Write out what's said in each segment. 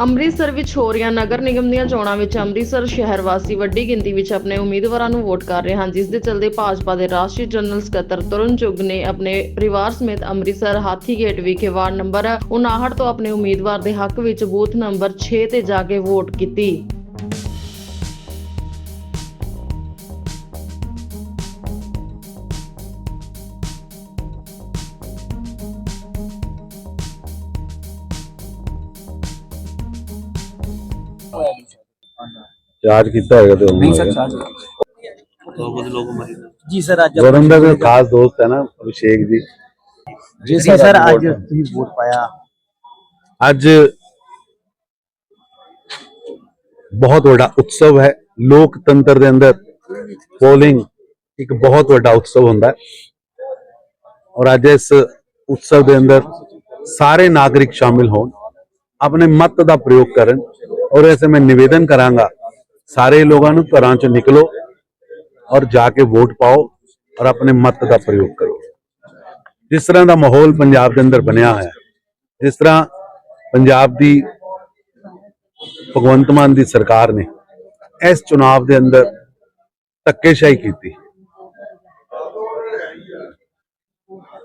ਅੰਮ੍ਰਿਤਸਰ ਵਿੱਚ ਹੋ ਰਹੀਆਂ ਨਗਰ ਨਿਗਮ ਦੀਆਂ ਚੋਣਾਂ ਵਿੱਚ ਅੰਮ੍ਰਿਤਸਰ ਸ਼ਹਿਰ ਵਾਸੀ ਵੱਡੀ ਗਿਣਤੀ ਵਿੱਚ ਆਪਣੇ ਉਮੀਦਵਾਰਾਂ ਨੂੰ ਵੋਟ ਕਰ ਰਹੇ ਹਨ, ਜਿਸ ਦੇ ਚਲਦੇ ਭਾਜਪਾ ਦੇ ਰਾਸ਼ਟਰੀ ਜਨਰਲ ਸਕੱਤਰ ਤਰੁਣ ਚੁੱਗ ਨੇ ਆਪਣੇ ਪਰਿਵਾਰ ਸਮੇਤ ਅੰਮ੍ਰਿਤਸਰ ਹਾਥੀਗੇਟ ਵਿਖੇ ਵਾਰਡ ਨੰਬਰ 59 ਤੋਂ ਆਪਣੇ ਉਮੀਦਵਾਰ ਦੇ ਹੱਕ ਵਿੱਚ ਬੂਥ ਨੰਬਰ 6 ਤੇ ਜਾ ਕੇ ਵੋਟ ਕੀਤੀ। ਚਾਰਜ ਕੀਤਾ ਹੋਏਗਾ ਤੇ नहीं सर चार्ज जी सर आज ਗੌਰਵ ਦਾ ਕੋਈ ਖਾਸ ਦੋਸਤ ਹੈ ਨਾ ਅਭਿਸ਼ੇਕ ਜੀ जी सर आज ਤੁਸੀਂ ਵੋਟ ਪਾਇਆ ਅੱਜ ਬਹੁਤ ਵੱਡਾ ਉਤਸਵ ਹੈ ਲੋਕਤੰਤਰ ਦੇ ਅੰਦਰ ਪੋਲਿੰਗ ਇੱਕ ਬਹੁਤ ਵੱਡਾ ਉਤਸਵ ਹੁੰਦਾ ਹੈ ਔਰ ਅੱਜ ਇਸ ਉਤਸਵ ਦੇ ਅੰਦਰ ਸਾਰੇ ਨਾਗਰਿਕ ਸ਼ਾਮਿਲ ਹੋਣ ਆਪਣੇ ਮਤ ਦਾ ਪ੍ਰਯੋਗ ਕਰਨ ਔਰ ਐਸੇ ਮੈਂ ਨਿਵੇਦਨ ਕਰਾਂਗਾ, ਸਾਰੇ ਲੋਕਾਂ ਨੂੰ ਘਰਾਂ ਚੋਂ ਨਿਕਲੋ ਔਰ ਜਾ ਕੇ ਵੋਟ ਪਾਓ ਔਰ ਆਪਣੇ ਮਤ ਦਾ ਪ੍ਰਯੋਗ ਕਰੋ। ਜਿਸ ਤਰ੍ਹਾਂ ਦਾ ਮਾਹੌਲ ਪੰਜਾਬ ਦੇ ਅੰਦਰ ਬਣਿਆ ਹੋਇਆ, ਜਿਸ ਤਰ੍ਹਾਂ ਪੰਜਾਬ ਦੀ ਭਗਵੰਤ ਮਾਨ ਦੀ ਸਰਕਾਰ ਨੇ ਇਸ ਚੁਣਾਵ ਦੇ ਅੰਦਰ ਧੱਕੇਸ਼ਾਹੀ ਕੀਤੀ।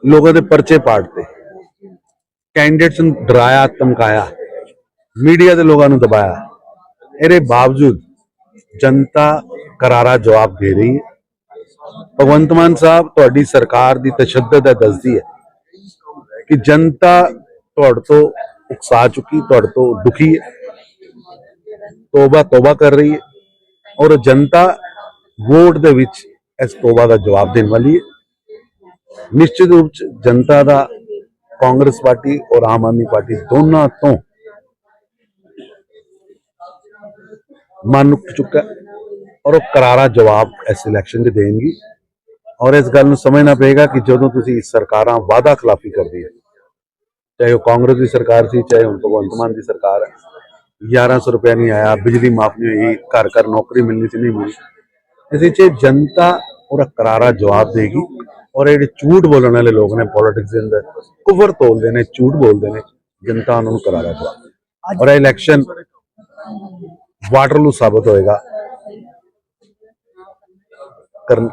ਲੋਕਾਂ ਦੇ ਪਰਚੇ ਪਾੜਤੇ। ਕੈਂਡੀਡੇਟਸ ਨੂੰ ਡਰਾਇਆ, ਧਮਕਾਇਆ। ਮੀਡੀਆ ਦੇ ਲੋਕਾਂ ਨੂੰ ਦਬਾਇਆ। ਇਹਦੇ ਬਾਵਜੂਦ ਜਨਤਾ ਕਰਾਰਾ ਜਵਾਬ ਦੇ ਰਹੀ ਹੈ। ਭਗਵੰਤ ਮਾਨ ਸਾਹਿਬ, ਤੁਹਾਡੀ ਸਰਕਾਰ ਦੀ ਤਸ਼ੱਦਦ ਹੈ ਦੱਸਦੀ ਹੈ ਕਿ ਜਨਤਾ ਤੁਹਾਡੇ ਤੋਂ ਉਕਸਾ ਚੁੱਕੀ, ਤੁਹਾਡੇ ਤੋਂ ਦੁਖੀ ਹੈ। ਤੋਬਾ ਤੋਬਾ ਕਰ ਰਹੀ ਹੈ ਔਰ ਜਨਤਾ ਵੋਟ ਦੇ ਵਿੱਚ ਇਸ ਤੋਬਾ ਦਾ ਜਵਾਬ ਦੇਣ ਵਾਲੀ ਹੈ। ਨਿਸ਼ਚਿਤ ਰੂਪ ਚ ਜਨਤਾ ਦਾ ਕਾਂਗਰਸ ਪਾਰਟੀ ਔਰ ਆਮ ਆਦਮੀ ਪਾਰਟੀ ਦੋਨਾਂ ਤੋਂ ਮਨ ਉੱਠ ਚੁੱਕਾ ਔਰ ਉਹ ਕਰਾਰਾ ਜਵਾਬ ਇਸ ਇਲੈਕਸ਼ਨ ਦੇ ਦੇਣਗੀ। ਔਰ ਇਸ ਗੱਲ ਨੂੰ ਸਮਝਣਾ ਪਏਗਾ ਕਿ ਜਦੋਂ ਤੁਸੀਂ ਸਰਕਾਰਾਂ ਵਾਅਦਾ ਖਿਲਾਫੀ ਕਰਦੀ ਹੈ, ਚਾਹੇ ਉਹ ਕਾਂਗਰਸ ਦੀ ਸਰਕਾਰ ਸੀ, ਚਾਹੇ ਹੁਣ ਭਗਵੰਤ ਮਾਨ ਦੀ ਸਰਕਾਰ ਹੈ 1100 ਰੁਪਏ ਨਹੀਂ ਆਇਆ, ਬਿਜਲੀ ਮਾਫ ਨਹੀਂ ਹੋਈ, ਘਰ ਘਰ ਨੌਕਰੀ ਮਿਲਣੀ ਸੀ, ਨਹੀਂ ਮਿਲੀ, ਇਸ ਵਿੱਚ ਜਨਤਾ ਉਹਦਾ ਕਰਾਰਾ ਜਵਾਬ ਦੇਗੀ। ਔਰ ਇਹ ਜਿਹੜੇ ਝੂਠ ਬੋਲਣ ਵਾਲੇ ਲੋਕ ਨੇ ਪੋਲਿਟਿਕਸ ਦੇ ਅੰਦਰ, ਕੁਵਰ ਤੋਲਦੇ ਨੇ, ਝੂਠ ਬੋਲਦੇ ਨੇ, ਜਨਤਾ ਉਹਨਾਂ ਨੂੰ ਕਰਾਰਾ ਜਵਾਬ ਔਰ ਇਹ ਇਲੈਕਸ਼ਨ ਵਾਟਰਲੂ ਸਾਬਤ ਹੋਏਗਾ।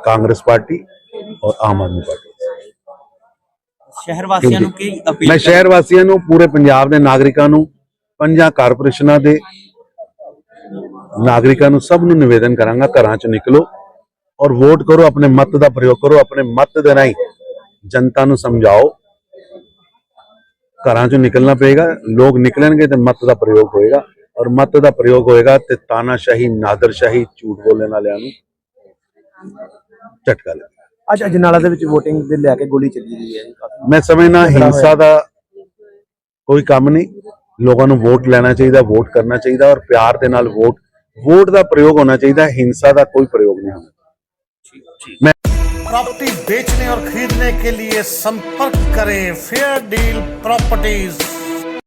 ਕਾਂਗਰਸ ਪਾਰਟੀ ਔਰ ਆਮ ਆਦਮੀ ਪਾਰਟੀ। ਸ਼ਹਿਰ ਵਾਸੀਆਂ ਨੂੰ ਕੀ ਅਪੀਲ ਮੈਂ ਸ਼ਹਿਰ ਵਾਸੀਆਂ ਨੂੰ ਪੂਰੇ ਪੰਜਾਬ ਦੇ ਨਾਗਰਿਕਾਂ ਨੂੰ ਪੰਜਾਂ ਕਾਰਪੋਰੇਸ਼ਨਾਂ ਦੇ ਨਾਗਰਿਕਾਂ ਨੂੰ ਸਭ ਨੂੰ ਨਿਵੇਦਨ ਕਰਾਂਗਾ ਘਰਾਂ ਚ ਨਿਕਲੋ ਔਰ ਵੋਟ ਕਰੋ ਆਪਣੇ ਮਤ ਦਾ ਪ੍ਰਯੋਗ ਕਰੋ ਆਪਣੇ ਮਤ ਦੇ ਰਾਹੀਂ ਜਨਤਾ ਨੂੰ ਸਮਝਾਓ। ਘਰਾਂ ਚੋਂ ਨਿਕਲਣਾ ਪਏਗਾ ਲੋਕ ਨਿਕਲਣਗੇ ਤੇ ਮਤ ਦਾ ਪ੍ਰਯੋਗ ਹੋਏਗਾ। ਔਰ ਮਤ ਦਾ ਪ੍ਰਯੋਗ ਹੋਏਗਾ ਤੇ ਤਾਨਾਸ਼ਾਹੀ ਨਾਦਰਸ਼ਾਹੀ ਝੂਠ ਬੋਲਣ ਵਾਲਿਆਂ ਨੂੰ ਝਟਕਾ ਲੱਗੇ ਅੱਜ ਅਜਨਾਲਾ ਦੇ ਵਿੱਚ VOTING ਦੇ ਲੈ ਕੇ ਗੋਲੀ ਚੱਲੀ ਗਈ ਹੈ ਜੀ ਕਾਫੀ ਮੈਂ ਸਮਝਣਾ ਹਿੰਸਾ ਦਾ ਕੋਈ ਕੰਮ ਨਹੀਂ ਲੋਕਾਂ ਨੂੰ ਵੋਟ ਲੈਣਾ ਚਾਹੀਦਾ ਵੋਟ ਕਰਨਾ ਚਾਹੀਦਾ ਔਰ ਪਿਆਰ ਦੇ ਨਾਲ ਵੋਟ ਵੋਟ ਦਾ ਪ੍ਰਯੋਗ ਹੋਣਾ ਚਾਹੀਦਾ ਹਿੰਸਾ ਦਾ ਕੋਈ ਪ੍ਰਯੋਗ ਨਹੀਂ ਹੋਣਾ प्रॉपर्टी बेचने और खरीदने के लिए संपर्क करें फेयर डील प्रॉपर्टीज